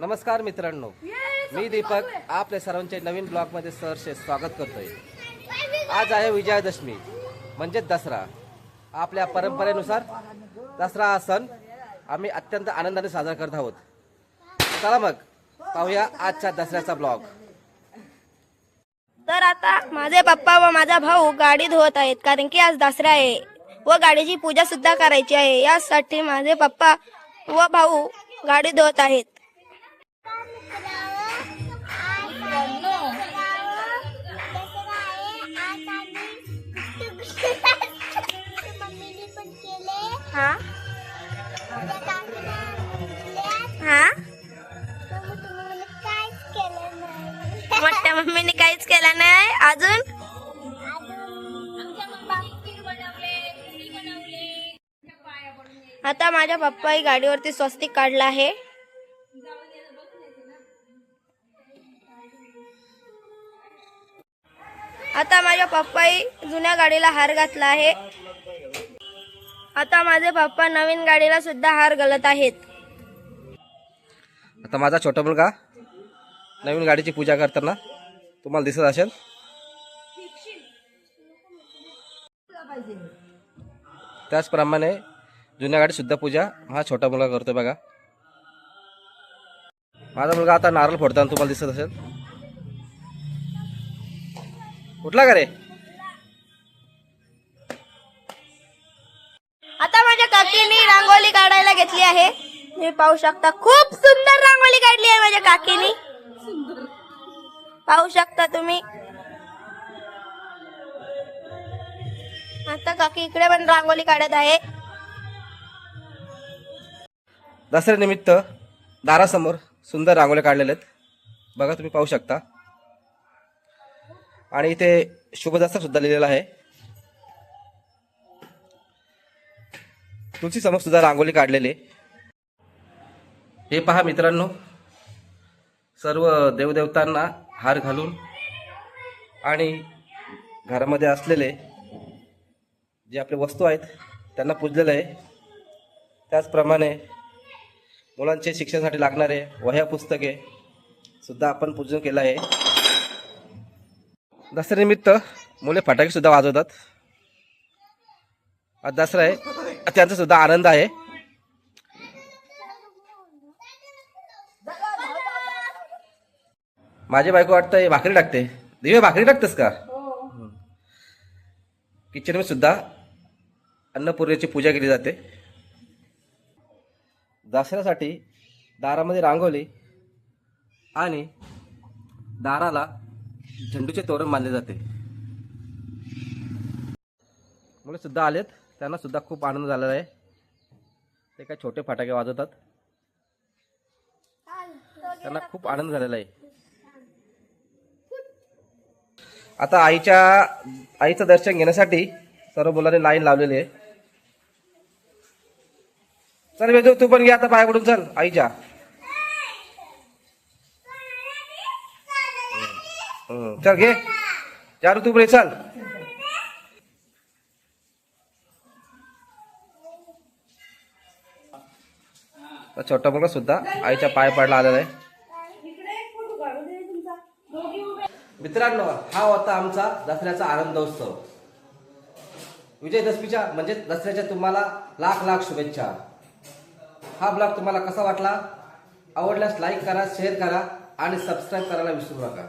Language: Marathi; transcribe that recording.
नमस्कार मित्रांनो. मी दीपक आपल्या सर्वांचे नवीन ब्लॉगमध्ये सहर्ष स्वागत करतोय. आज आहे विजयादशमी म्हणजे दसरा. आपल्या परंपरेनुसार दसरा हा सण आम्ही अत्यंत आनंदाने साजरा करत आहोत. चला मग पाहूया आजच्या दसऱ्याचा ब्लॉग. तर आता माझे पप्पा व माझा भाऊ गाडी धुवत आहेत कारण की आज दसरा आहे व गाडीची पूजा सुद्धा करायची आहे. यासाठी माझे पप्पा व भाऊ गाडी धुवत आहेत. हा. हा मोठ्या मम्मीने काहीच केलं नाही अजून आता माझ्या पप्पाही गाडीवरती स्वस्तिक काढला आहे आता माझ्या पप्पाही जुन्या गाडीला हार घातला आहे आता माझे पप्पा नवीन गाडीला सुद्धा हार घालत आहेत. आता माझा छोटा मुलगा नवीन गाडीची पूजा करताना तुम्हाला दिसत असेल. त्याचप्रमाणे जुन्या गाडी सुद्धा पूजा हा छोटा मुलगा करतो बघा. माझा मुलगा आता नारळ फोडताना तुम्हाला दिसत असेल. कुठला का रे? घेतली आहे. तुम्ही पाहू शकता खूप सुंदर रांगोळी काढली आहे माझ्या काकीनी. पाहू शकता तुम्ही. आता काकी इकडे पण रांगोळी काढत आहे. दसऱ्यानिमित्त दारासमोर सुंदर रांगोळ्या काढलेल्या आहेत. बघा तुम्ही पाहू शकता. आणि इथे शुभ दसरा सुद्धा लिहिलेला आहे. तुलसी समोर सुद्धा रांगोळी काढलेली हे पहा मित्रांनो सर्व देवदेवतांना हार घालून आणि घरामध्ये असलेले जे आपले वस्तू आहेत त्यांना पूजलेलं आहे. त्याचप्रमाणे मुलांचे शिक्षणासाठी लागणारे वह्या पुस्तके सुद्धा आपण पूजन केलं आहे. दसऱ्यानिमित्त मुले फटाकेसुद्धा वाजवतात. आज दसरा आहे. त्यांचा सुद्धा आनंद आहे. माझी बायको वाटतं भाकरी टाकते. दिवे भाकरी टाकतेस का? किचनमध्ये सुद्धा अन्नपूर्णेची पूजा केली जाते. दसऱ्यासाठी दारामध्ये रांगोळी आणि दाराला झेंडूचे तोरण बांधले जाते. मुले सुद्धा आलेत. त्यांना सुद्धा खूप आनंद झालेला आहे. ते काय छोटे फटाके वाजवतात. त्यांना खूप आनंद झालेला आहे. आता आईच्या आईचं दर्शन घेण्यासाठी सर्व मुलांनी लाईन लावलेली आहे. चल वेदू तू पण घे आता पायाकडून चल आईच्या. चल घे. चारू तू पण ये, चल. छोटा मुलगा सुद्धा आईच्या पाय पडला आलेला आहे. मित्रांनो हा होता आमचा दसऱ्याचा आनंदोत्सव विजयदशमीच्या म्हणजे दसऱ्याच्या तुम्हाला लाख लाख शुभेच्छा. हा ब्लॉग तुम्हाला कसा वाटला? आवडल्यास लाईक करा शेअर करा आणि सबस्क्राईब करायला विसरू नका.